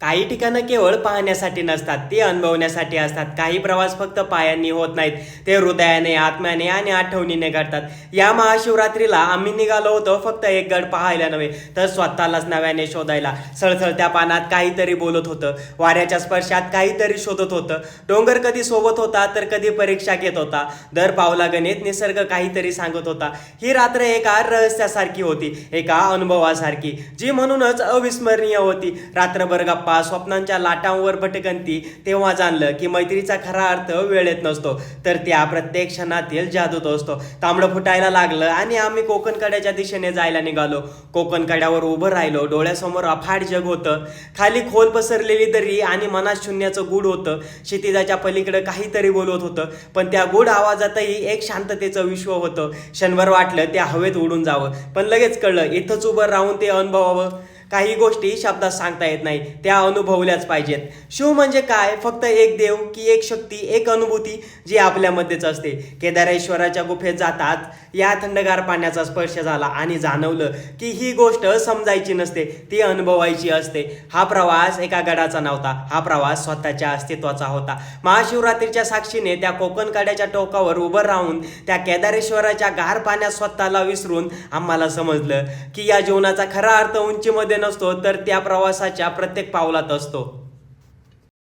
काही ठिकाणं केवळ पाहण्यासाठी नसतात ते अनुभवण्यासाठी असतात. काही प्रवास फक्त पायांनी होत नाहीत ते हृदयाने आत्म्याने आणि आठवणीने घडतात. या महाशिवरात्रीला आम्ही निघालो होतो फक्त एक गड पाहायला नव्हे तर स्वतःलाच नव्याने शोधायला. सळसळत्या पानात काहीतरी बोलत होतं वाऱ्याच्या स्पर्शात काहीतरी शोधत होतं. डोंगर कधी सोबत होता तर कधी परीक्षा घेत होता. दर पावला गणित निसर्ग काहीतरी सांगत होता. ही रात्र एका रहस्यासारखी होती एका अनुभवासारखी जी म्हणूनच अविस्मरणीय होती. रात्रभर गप्पा स्वप्नांच्या लाटांवर भटकंती तेव्हा जाणलं की मैत्रीचा खरा अर्थ वेळेत नसतो. तर त्या प्रत्येक क्षणातील जादूत असतो. तांबडं फुटायला लागलं आणि आम्ही कोकण कड्याच्या दिशेने जायला निघालो. कोकण कड्यावर उभं राहिलो डोळ्यासमोर अफाट जग होतं. खाली खोल पसरलेली दरी आणि मनात शून्याचं गुढ होतं. क्षितिजाच्या पलीकडे काहीतरी बोलत होतं. पण त्या गुढ आवाजातही एक शांततेचं विश्व होतं. क्षणभर वाटलं त्या हवेत उडून जावं. पण लगेच कळलं इथंच उभं राहून ते अनुभवावं. काही गोष्टी शब्दात सांगता येत नाही त्या अनुभवल्याच पाहिजेत. शिव म्हणजे काय? फक्त एक देव की एक शक्ती एक अनुभूती जी आपल्यामध्येच असते. केदारेश्वराच्या गुफेत जातात या थंडगार पाण्याचा स्पर्श झाला आणि जाणवलं की ही गोष्ट समजायची नसते ती अनुभवायची असते. हा प्रवास एका गडाचा नव्हता हा प्रवास स्वतःच्या अस्तित्वाचा होता. महाशिवरात्रीच्या साक्षीने त्या कोकण कड्याच्या टोकावर उभं राहून त्या केदारेश्वराच्या गार पाण्यात स्वतःला विसरून आम्हाला समजलं की या जीवनाचा खरा अर्थ उंचीमध्ये नसतो तर त्या प्रवासाच्या प्रत्येक पावलात असतो.